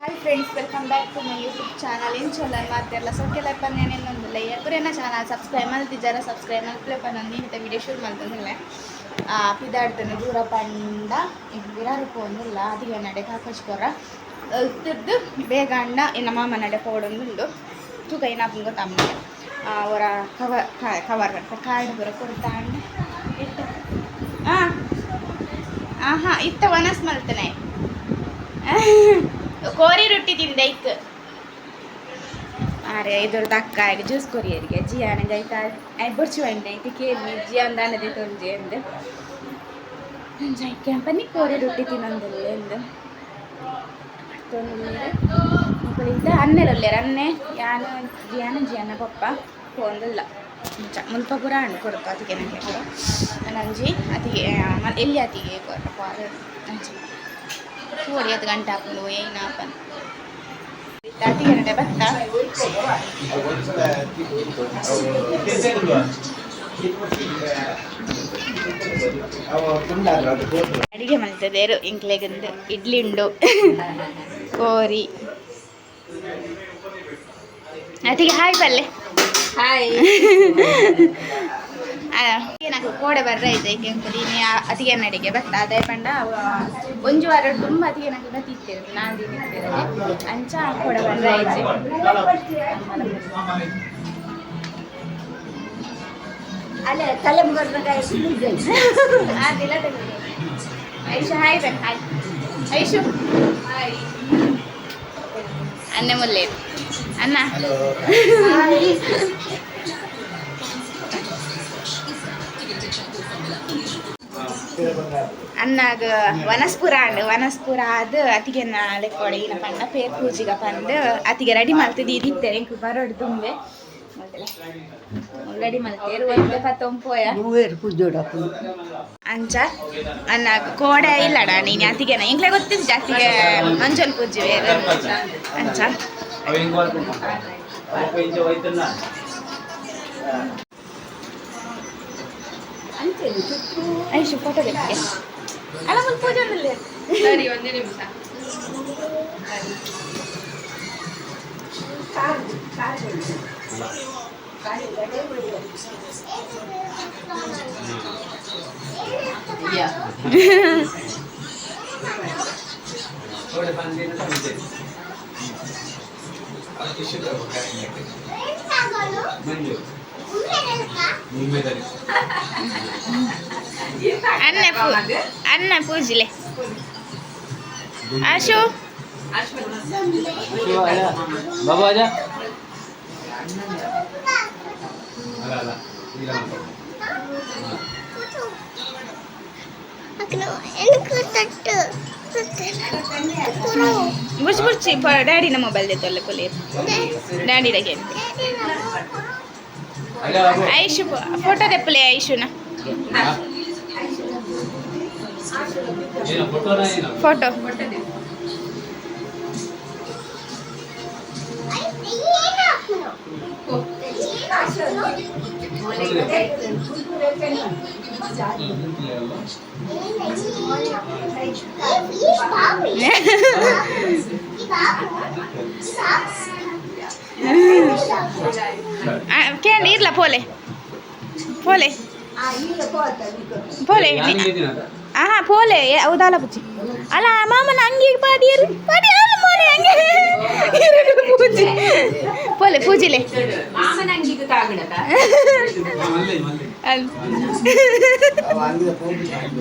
Hi friends welcome back to my YouTube channel ಏನು ಚೊಲ್ಲ ಮಾತೆಲ್ಲ ಸೊಕ್ಕೆಲ್ಲ ಪನ್ನೇನೇನೊಂದಿಲ್ಲ ಎಬ್ಬರೇನ ಚಾನಲ್ ಸಬ್ಸ್ಕ್ರೈಬ್ ಮಲ್ತಿದ್ದಾರೆ ಸಬ್ಸ್ಕ್ರೈಬ್ ಮಲ್ಪಲೆ ಪನ್ನೊಂದು ಇಂಥ ವಿಡಿಯೋ ಶೂಟ್ ಮಾಡ್ತಂದಿಲ್ಲ ಪಿದಾಡ್ತಾನೆ ದೂರ ಪಂಡ ಈಗ ವಿರಾರು ಪೋಂದಿಲ್ಲ ಅದಿಗೆ ನಡೆ ಕಾಕಚ್ಕೊರ ಅಲ್ತಿದ್ದು ಬೇಗ ಅಣ್ಣ ನಮ್ಮ ಮಾಮ ನಡೆ ಪೋಡೊಂದುಂಡು ತೂಕ ಏನಾಪಂಗ ತಮ್ಮ ಅವರ ಕವರ್ ಕವರ್ ಕಾರ್ಡ್ ಬರ ಕೊಡ್ತಾ ಅಣ್ಣ ಹಾಂ ಹಾಂ ಇತ್ತ ವನಸ್ ಮಲ್ತನೆ ಕೋರಿ ರೊಟ್ಟಿ ತಿಂದ ಇತ್ತು ಅರೆ ಇದ್ರದ್ದು ಅಕ್ಕ ಆಗ ಜ್ಯೂಸ್ ಕೊರಿಯರಿಗೆ ಜಿಯಾನ ಜೈತ ಐ ಬೊರ್ಚು ಅಂಡೆ ಐತಿ ಕೇಳಿ ಜಿಯಾನ್ ದಾನದೆ ತೊಂಜೆ ಎಂದು ಜೈ ಕ್ಯಾಂಪನಿ ಕೋರಿ ರೊಟ್ಟಿ ತಿನ್ನೊಂದಿಲ್ಲ ಎಂದು ತೊಂದಿಲ್ಲ ಅನ್ನೆರಲ್ಲೇರ ಅನ್ನೆ ಯಾನು ಜಿಯಾನ ಜಿಯಾನ ಪಪ್ಪ ಹೋಂದಿಲ್ಲ ಮುಂಚ ಮುಲ್ಪ ಪುರ ಹಣ್ಣು ಕೊಡುತ್ತ ಅದಕ್ಕೆ ನನಗೆ ನಂಜಿ ಅತಿಗೆ ಮ- ಎಲ್ಲಿ ಅತಿಗೆ ಕೊರಪ್ಪ ನಂಜಿ ಕೋಡಿ ಹತ್ತು ಗಂಟೆ ಹಾಕೊಂಡು ಏನು ಅತಿಗೆ ನಡೆ ಭತ್ತ ಅಡಿಗೆ ಮಾಡ್ತಿದ್ದೇರು ಇಂಕ್ಲೆಗಂದು ಇಡ್ಲಿ ಉಂಡು ಕೋರಿ. ಅತಿಗೆ ಹಾಯ್ ಪಲ್ಲೆ. ಹಾಯ್. ಏನಾಗ ಕೋಡೆ ಬರ್ರೆ ಇದೆ ಕೆಂಪು ನೀನು ಅತಿಗೆ ನಡಿಗೆ ಬತ್ತ ಅದೇ ಪಂಡ ಒಂದು ವಾರ ತುಂಬ ಅತಿಗೆ ನಂಗೆ ಬತ್ತಿತ್ತೇವೆ ನಾನು ಅಂಚ ಕೋಡೆ ಬರ್ರೆ ಇದೆ. ಅಲ್ಲ ತಲೆ ಬರ್ಬೇಕಾಗಿ ಐಶು ಹಾಯ್ ಬನ್ ಹಾಯ್. ಐಶು. ಹಾಯ್ ಅನ್ನ ಮುಲ್ಲೇ. ಅನ್ನ. ಅನ್ನಾಗ ವನಸ್ಪುರ ಅಂಡ್ ವನಸ್ಪುರ ಅದು ಅತಿಗೆ ನಾಳೆ ಕೊಡೆ ಇನ್ನ ಪಂಡ ಪೇರ್ ಪೂಜಿಗ ಪಂದು ಅತಿಗೆ ರೆಡಿ ಮಾಡ್ತಿದ್ದು ಇದಿತ್ತೇನೆ ಇಂಕು ಬರೋಡು ತುಂಬೆ. ರೆಡಿ ಮಾಡ್ತೇರು ಒಂದು ಪತ್ತೊಂಪೋಯ ಅಂಚ ಅನ್ನಾಗ ಕೋಡೆ ಇಲ್ಲಡ ನೀನು ಅತಿಗೆನ? ಇಂಕ್ಲೆ ಗೊತ್ತಿದ್ದ ಅತಿಗೆ ಮಂಜಲ್ ಪೂಜೆ ಬೇರೆ ಅಂಚ ಐಶು ಫೋಟೋ ತೆಕ್ಕೆ ಅಲ್ಲ ಒಂದು ಪೂಜೆ ಒಂದಿಲ್ಲ ಸರಿ ಒಂದೇ ನಿಮಿಷ ಕಾರು అన్న అన్న పూజలే ఆశు బాబా ಬುಸ್ ಬುಡ್ಸಿ ಡ್ಯಾಡಿನ ಮೊಬೈಲ್ ದೇತಲ್ಲ ಕೊಲೆ ಡ್ಯಾಡಿ ಡಗೆ Aishu, foto de play Aishu, na. Foto. foto não, கே நீர்ல போலே போலே போலே ஆஹா போலே ಹೌದಲ್ಲ ಪೂಜಿ ಅಲ್ಲ ಮಾಮನ ಹಂಗೆ ಪಾದಿಯರು ಪಾದಿಯಲ್ಲ ಮೋನೆ ಹಂಗೆ ಇರಡು ಪೂಜಿ போலே பூஜிலே மாமன் அங்கிக்கு தாகுனதா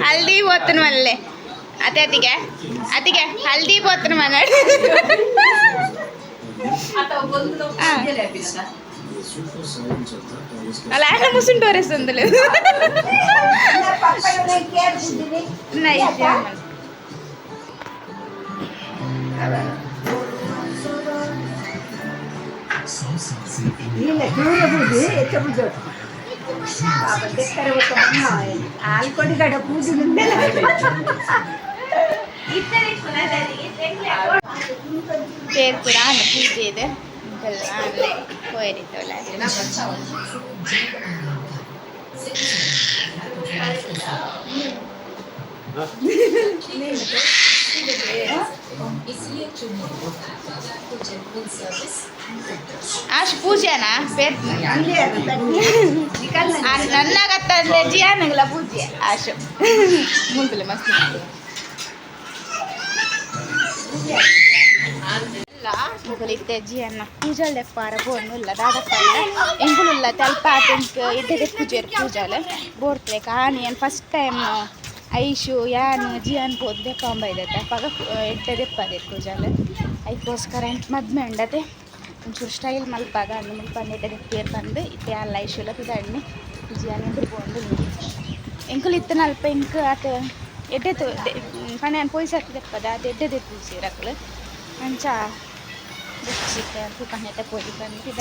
ಹಲ್ದಿ போத்தನು ಅಲ್ಲೇ ಅತ್ತೆ ಅತ್ತಿಗೆ ಅತ್ತಿಗೆ ಹಲ್ದಿ போத்தನು ಮನಾಡು అలా ఆయన ముసుంటూ వరేసి అందులో ఆల్కొడి గడ పూజ பேர் கூட அந்த பூஜை இது இதெல்லாம் இல்லை போயிருந்தோல ಆಶ್ ಪೂಜೆನಾ ಪೇರ್ ನನ್ನ ಕತ್ತಂದ್ರೆ ಜಿಯಾನಗಲ ಪೂಜೆ ಆಶು ಮುಂದಲೆ ಮಸ್ತ್ ಮುಗಲಿತ್ತೆ ಜಿಯನ್ನ ಪೂಜಾಲೆ ಪಾರ ಬೋನುಲ್ಲ ದಾದಪ್ಪಾಲ ಎಂಕುಲುಲ್ಲ ತಲ್ಪ ತೆಂಕ್ ಎಡ್ಡೆದೆ ಪೂಜೆರ್ ಪೂಜಾಲೆ. ಬೋರ್ತ್ಲೆ ಕಾನಿ ಫಸ್ಟ್ ಟೈಮ್ ಐಶು, ಯಾನು, ಜಿಯಾನ್ ಪೋದ್ ದೆಪ್ಪಾಂಬ ಇದತ್ತೆ ಪಗ ಎಡ್ಡೆ ದೆಪ್ಪದೆ ಪೂಜಾಲೆ. ಐಕೋಸ್ಕರ ಎಂಟ್ ಮದ್ಮೆ ಉಂಡತೆ. ಒಂಚೂರು ಸ್ಟೈಲ್ ಮಲ್ಪಾಗ ಹಣ್ಣು ಮಲ್ಪಂದು ಎಡ್ಡೆ ದೆಪ್ಪೇರ್ ಬಂದು, ಇತ್ತೆ ಅಲ್ಲ ಐಶುಲ ಪಿದಣ್ಣಿ ಜಿಯಾನ್ ಬೋಂದು ಎಂಕುಲು ಇತ್ತು ನಲ್ಪ ಇಂಕು ಆತ ಎಡ್ಡೆ ತು ಪಣೆಯನ್ನು ಪೊಯ್ಸಕ್ಕೆ ದೆಪ್ಪದ ಅದು ಎಡ್ಡೆ ದೆಪ್ಪು ಸೀರಕ್ಲು त्यांच्या त्या ठिकाणी त्या पोलिसांनी ती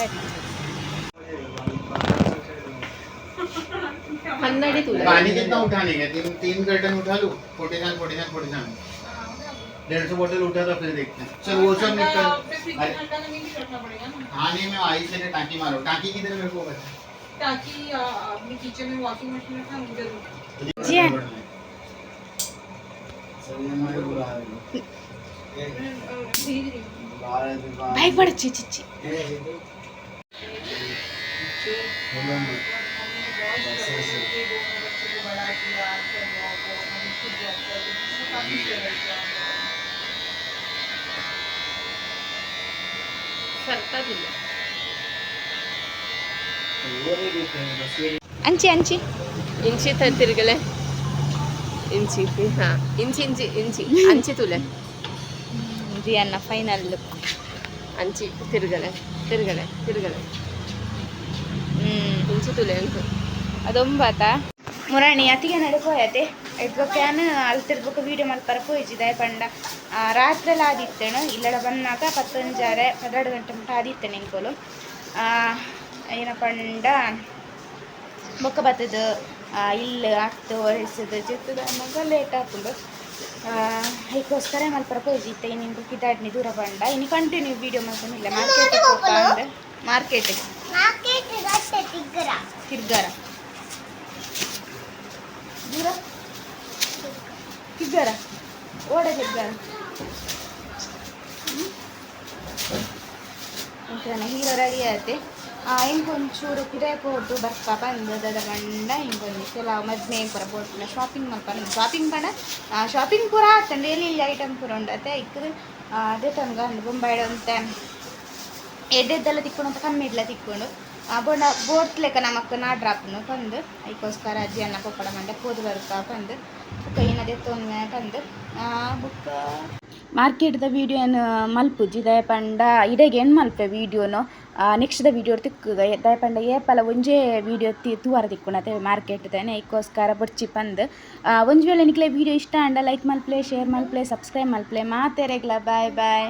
तुला पानी कितना उठाने का तीन तीन कर्टन उठा लो? Forty nine forty nine forty nine. डेढ़ सौ बोतल उठा तो फिर देखते हैं। चल वो सब निकल। हाँ नहीं मैं आई से टाँकी मारो। टाँकी किधर मेरे को टाँकी अपनी किचन में वॉशिंग मशीन रखा उधर जी భయపడచ్చు చిచ్చి ಅಂಚಿ ಅಂಚಿ ಇಂಚಿ ತಿರುಗಲೆ ಇಂಚಿ ಹಾ ಇಂಚಿ ಇಂಚಿ ಇಂಚಿ ಅಂಚಿ ತುಲೆ ಜಿಯನ್ನ ಫೈನಲ್ ಅಂಚಿ ತಿರುಗಲೆ ತಿರುಗಲೆ ತಿರುಗಲೆ. ಹ್ಮ್. ಇಂಚಿ ತುಲೆ ಅಂಕು ಅದೊಂಬತ್ತ ಮುರಾಣಿ ಅತಿಗೆ ನಡ್ಕೋಯತೆ. ಅಲ್ಲಿ ಅಲ್ತಿರ್ಬೇಕು ವೀಡಿಯೋ ಮಲ್ಪರ ಪೋಯಿಜಿದೆ ಪಂಡ ಆ, ರಾತ್ರೆಲ್ಲ ಆದಿತ್ತೇನು ಇಲ್ಲಡ ಬಂದಾಗ ಪತ್ತೊಂಜಾರೆ ಹದಿನೆರಡು ಗಂಟೆ ಮುಟ್ಟ ಆದಿತ್ತೇನೆ ಇಂಕೋಲು ಏನ ಪಂಡ ಬೊಕ್ಕ ಬತ್ತದ ಇಲ್ಲಿ ಹತ್ತು ಒರೆಸದು ಜಿತ್ತದ ಮಗ ಲೇಟ್ ಹಾಕೊಂಡು ಅದಕ್ಕೋಸ್ಕರ ಮಲ್ ಪೋಯಿಜಿತ್ತೆ ಇನ್ನು ಕಿದಾಡ್ನಿ ದೂರ ಬಂಡ ಇನ್ನು ಕಂಟಿನ್ಯೂ ವೀಡಿಯೋ ಮಾಡ್ಕೊಂಡಿಲ್ಲ ಮಾರ್ಕೆಟ್ ಮಾರ್ಕೆಟಿಗೆ ತಿರ್ಗಾರ? ದೂರ? ತಿರ್ಗಾರ. ಓಡ ತಿರ್ಗಾರ. ಹೀರೋ ರೆಡಿ ಆಯ್ತೆ. ಇಂಕೊಂಚೂರು ಕಿರಾಯಕೋಟು ಬರ್ಪ ಬಂದದ ಗಂಡ ಇಂಕೊಂದು ಕೆಲವು ಮದ್ಮೆ ಪೂರ ಬೋಟ್ನ ಶಾಪಿಂಗ್ ಮಲ್ಪನ ಶಾಪಿಂಗ್ ಪಂಡ ಶಾಪಿಂಗ್ ಪೂರ ಆತಂಡ ಇಲ್ಲಿ ಐಟಮ್ ಪೂರ ಉಂಡತ್ತೆ? ಇಕ್ಕದು ಅದೇ ತನಗ ಬೊಂಬಾಯ್ಡ ಅಂತ ಎಡ್ಡೆದ್ದೆಲ್ಲ ತಿಕ್ಕೊಂಡು ಕಮ್ಮಿ ಇಡ್ಲ ತಿಕ್ಕೊಂಡು, ಆ, ಬೋಂಡ ಬೋಟ್ ಲೆಕ್ಕ ನಾ ಡ್ರಾಪ್ ಬಂದು ಅದಕ್ಕೋಸ್ಕರ ಅಜ್ಜಿ ಅನ್ನ ಪಪ್ಪಡ ಮಂಡೆ ಕೋದು ಬರ್ತಾ ಬಂದು ಬುಕ್ಕ ಏನದೇ ತೊಂದ್ರೆ ಬಂದು ಬುಕ್ಕ. ಮಾರ್ಕೆಟ್ದ ವೀಡಿಯೋನು ಮಲ್ಪುಜಿ ದಯಪಂಡ ಇದೇಗೆ ಏನು ಮಲ್ಪೆ ವೀಡಿಯೋನು ನೆಕ್ಸ್ಟ್ ದ ವೀಡಿಯೋ ತಿಕ್ಕುಗ ದಯಪಂಡ ಏಪಲ ಒಂಜೇ ವೀಡಿಯೋ ತಿ, ತೂವಾರ ತಿಕ್ಕುಣತೆ ಮಾರ್ಕೆಟ್ ದೇನೆ ಇಕ್ಕೋಸ್ಕರ ಬಡ್ಚಿ ಪಂದ್. ಒಂಜ್ ವೇಳೆ ನಿಕ್ಲೆ ವೀಡಿಯೋ ಇಷ್ಟ ಅಂಡ ಲೈಕ್ ಮಲ್ಪ್ಲೆ ಶೇರ್ ಮಲ್ಪ್ಲೇ ಸಬ್ಸ್ಕ್ರೈಬ್ ಮಲ್ಪ್ಲೆ. ಮಾತೆರೆಗ್ಲ. Bye bye